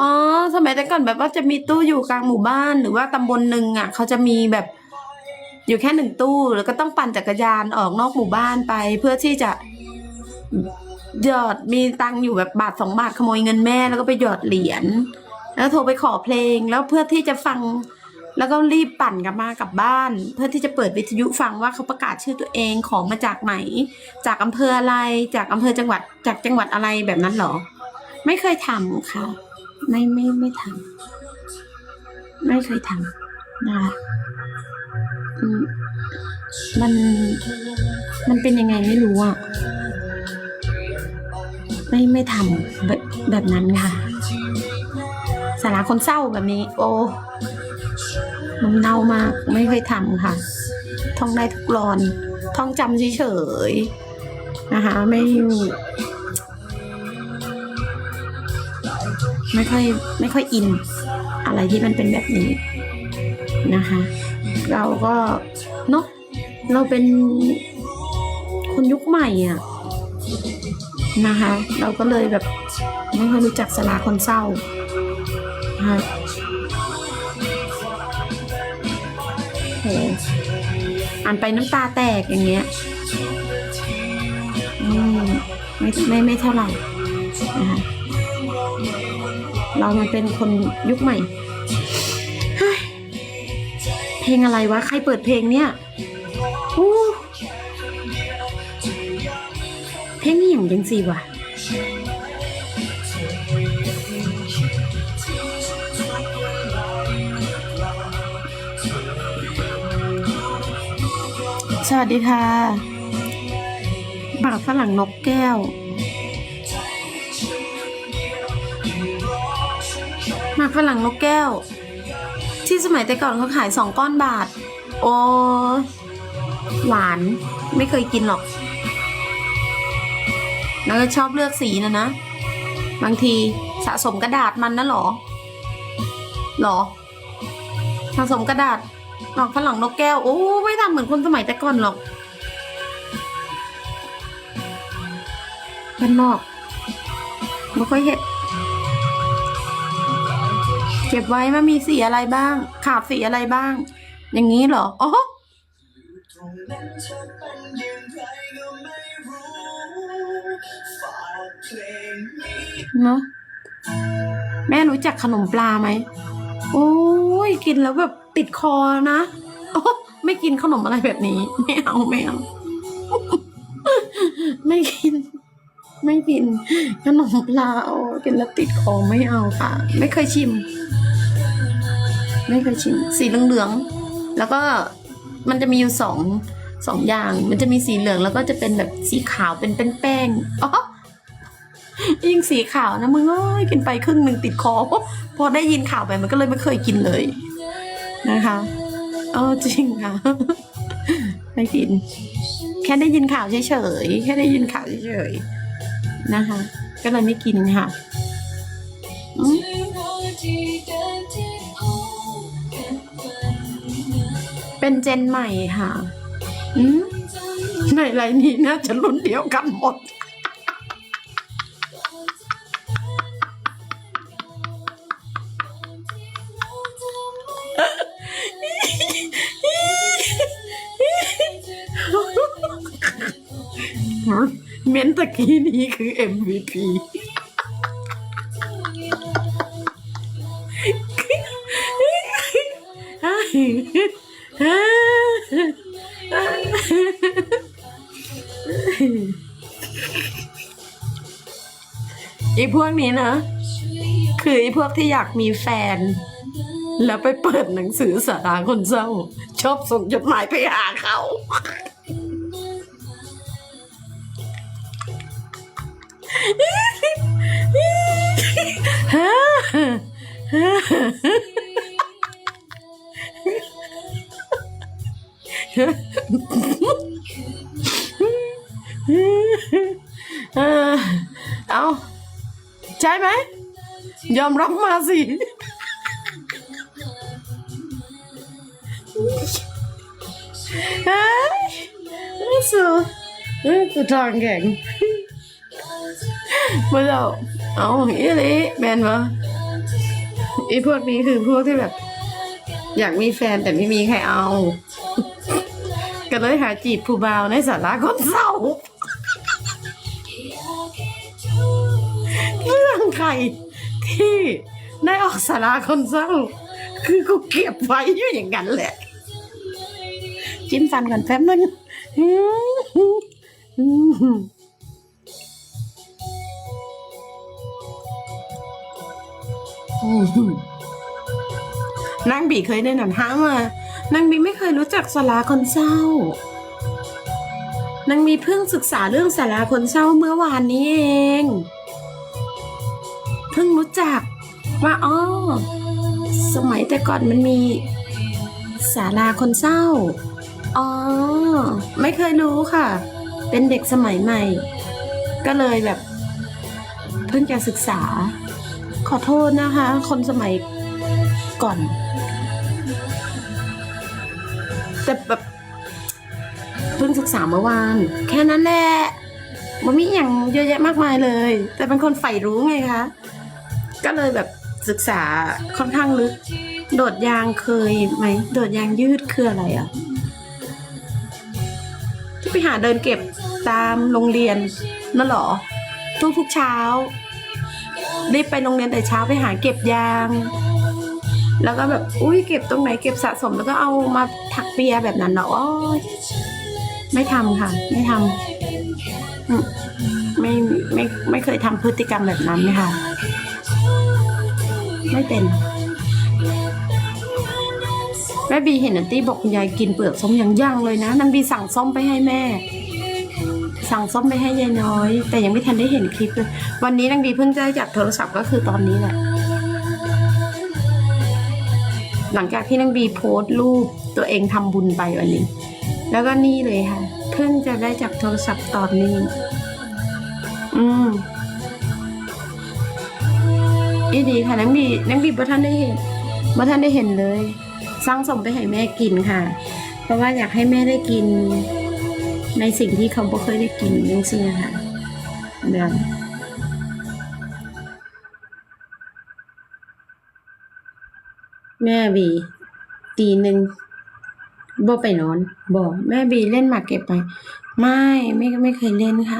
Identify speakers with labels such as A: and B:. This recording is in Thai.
A: อ๋อ สมัยแต่ก่อนแบบว่าจะมีตู้อยู่กลางหมู่บ้านหรือว่าตำบลหนึ่งอะ เขาจะมีแบบอยู่แค่หนึ่งตู้ แล้วก็ต้องปั่นจักรยานออกนอกหมู่บ้านไปเพื่อที่จะหยอดมีตังอยู่แบบบาทสองบาทขโมยเงินแม่แล้วก็ไปหยอดเหรียญแล้วโทรไปขอเพลงแล้วเพื่อที่จะฟัง แล้วก็รีบปั่นกลับมากลับบ้าน เพื่อที่จะเปิดวิทยุฟังว่าเขาประกาศชื่อตัวเองของมาจากไหน จากอำเภออะไรจากอำเภอจังหวัดจากจังหวัดอะไรแบบนั้นหรอ ไม่เคยทำค่ะ ไม่ไม่ไม่ทำไม่เคยทำนะคะมมัน มันเป็นยังไงไม่รู้อะ ไม่ไม่ทำแบบแบบนั้นค่ะ สาระคนเศร้าแบบนี้ โอ้ มันเน่ามาก ไม่เคยทำค่ะ ท่องได้ทุกรอน ท่องจำเฉยๆนะคะ ไม่ ไม่ค่อยไม่ค่อยอิน อะไรที่มันเป็นแบบนี้นะคะ เราก็เนาะเราเป็นคนยุคใหม่อะนะคะ เราก็เลยแบบไม่ค่อยรู้จักสาราคนเศร้านะคะโหอ่านไปน้ำตาแตกอย่างเงี้ยอืมไม่ไม่ไม่เท่าไหร่นะคะ เรามันเป็นคนยุคใหม่เพลงอะไรวะ ใครเปิดเพลงเนี่ยเพลงนี้อย่างจังสิวะสวัสดีค่ะบากฝรั่งนกแก้ว มากฝรั่งนกแก้ว ที่สมัยแต่ก่อนเขาขายสองก้อนบาท โอ้หวานไม่เคยกินหรอก แล้วก็ชอบเลือกสีนะนะ บางทีสะสมกระดาษมันนะหรอหรอสะสมกระดาษหมากฝรั่งนกแก้ว โอ้ไม่ทำเหมือนคนสมัยแต่ก่อนหรอกเป็นนอกไม่ค่อยเห็น ก็บไว้ว่ามีสีอะไรบ้าง ขาดสีอะไรบ้าง อย่างนี้เหรออ๋อเนอะแม่รู้จักขนมปลาไหม โอ้ย กินแล้วแบบติดคอนะโอ้ไม่กินขนมอะไรแบบนี้ ไม่เอาไม่เอาไม่กิน ไม่กิน ขนมปลาโอ้กินแล้วติดคอไม่เอาค่ะ ไม่เคยชิม ไม่เคยชิมสีเหลืองๆแล้วก็มันจะมีอยู่สองสองอย่าง มันจะมีสีเหลืองแล้วก็จะเป็นแบบสีขาวเป็นเป็นแป้งอ๋อยิ่งสีขาวนะมึงเอ้ยกินไปครึ่งหนึ่งติดคอพอได้ยินข่าวไปมันก็เลยไม่เคยกินเลยนะคะเออจริงค่ะไม่กิน แค่ได้ยินข่าวเฉยๆแค่ได้ยินข่าวเฉยๆนะคะ ก็เลยไม่กินค่ะ เป็นเจนใหม่ค่ะอืมในไรนี้น่าจะรุ่นเดียวกันหมด เม้นตะกี้นี้คือ MVP อีพวกนี้นะ คืออีพวกที่อยากมีแฟน แล้วไปเปิดหนังสือสาราคนเศร้า ชอบส่งจดหมายไปหาเขาเออ เอาใช่ไหม ยอมรับมาสิ เฮ้ยไม่สู้เฮ้ยกูทางแข็งไม่เอาเอาอีลิแมนวะอีพวกนี้คือพวกที่แบบ อยากมีแฟนแต่ไม่มีใครเอา ก็เลยหาจีบผู้บ่าวในสาระคนเศร้าเรื่องใครที่ได้ออกสาราคนเศร้า คือกูเก็บไว้อยู่อย่างนั้นแหละ จิ้มฟันก่อนแป๊บนึงอืมมอืมนางบีเคยได้หนันห้ามา นางบีไม่เคยรู้จักสาราคนเศร้านางบีเพิ่งศึกษาเรื่องสาราคนเศร้าเมื่อวานนี้เอง เพิ่งรู้จักว่าอ๋อสมัยแต่ก่อนมันมีศาลาคนเศร้า อ๋อ ไม่เคยรู้ค่ะ เป็นเด็กสมัยใหม่ ก็เลยแบบ เพิ่งจะศึกษา ขอโทษนะคะ คนสมัยก่อน แต่แบบเพิ่งศึกษาเมื่อวานแค่นั้นแหละมันมีอย่างเยอะแยะมากมายเลย แต่เป็นคนใฝ่รู้ไงคะ ก็เลยแบบศึกษาค่อนข้างลึก โดดยางเคยไหม โดดยางยืดคืออะไรอะ ที่ไปหาเดินเก็บตามโรงเรียนนั่นหรอ ทุกทุกๆเช้ารีบไปโรงเรียนแต่เช้าไปหาเก็บยาง แล้วก็แบบอุ้ยเก็บตรงไหนเก็บสะสมแล้วก็เอามาถักเปียแบบนั้นเหรอโอ๊ยไม่ทำค่ะ ไม่ทำอืมไม่ไม่ไม่เคยทำพฤติกรรมแบบนั้นค่ะ ไม่เป็นแม่บีเห็นนันตี้บอกคุณยายกินเปลือกส้มอย่างย่างเลยนะนันบีสั่งส้มไปให้แม่ สั่งส้มไปให้ยายน้อย แต่ยังไม่ทันได้เห็นคลิปเลยวันนี้นางบีเพิ่งได้จากโทรศัพท์ก็คือตอนนี้แหละ หลังจากที่นางบีโพสต์รูปตัวเองทำบุญไปวันนี้ แล้วก็นี่เลยค่ะ เพิ่งจะได้จากโทรศัพท์ตอนนี้ อืมอีดีค่ะนังบีนังบีบ่ท่านได้เห็นบ่ท่านได้เห็นเลย สร้างสมไปให้แม่กินค่ะ เพราะว่าอยากให้แม่ได้กิน ในสิ่งที่เขาบ่เคยได้กินจริงๆอะค่ะเดือน แม่บีตีหนึ่งบ่ไปนอน บอกแม่บีเล่นหมากเก็บไป ไม่ไม่ไม่เคยเล่นค่ะ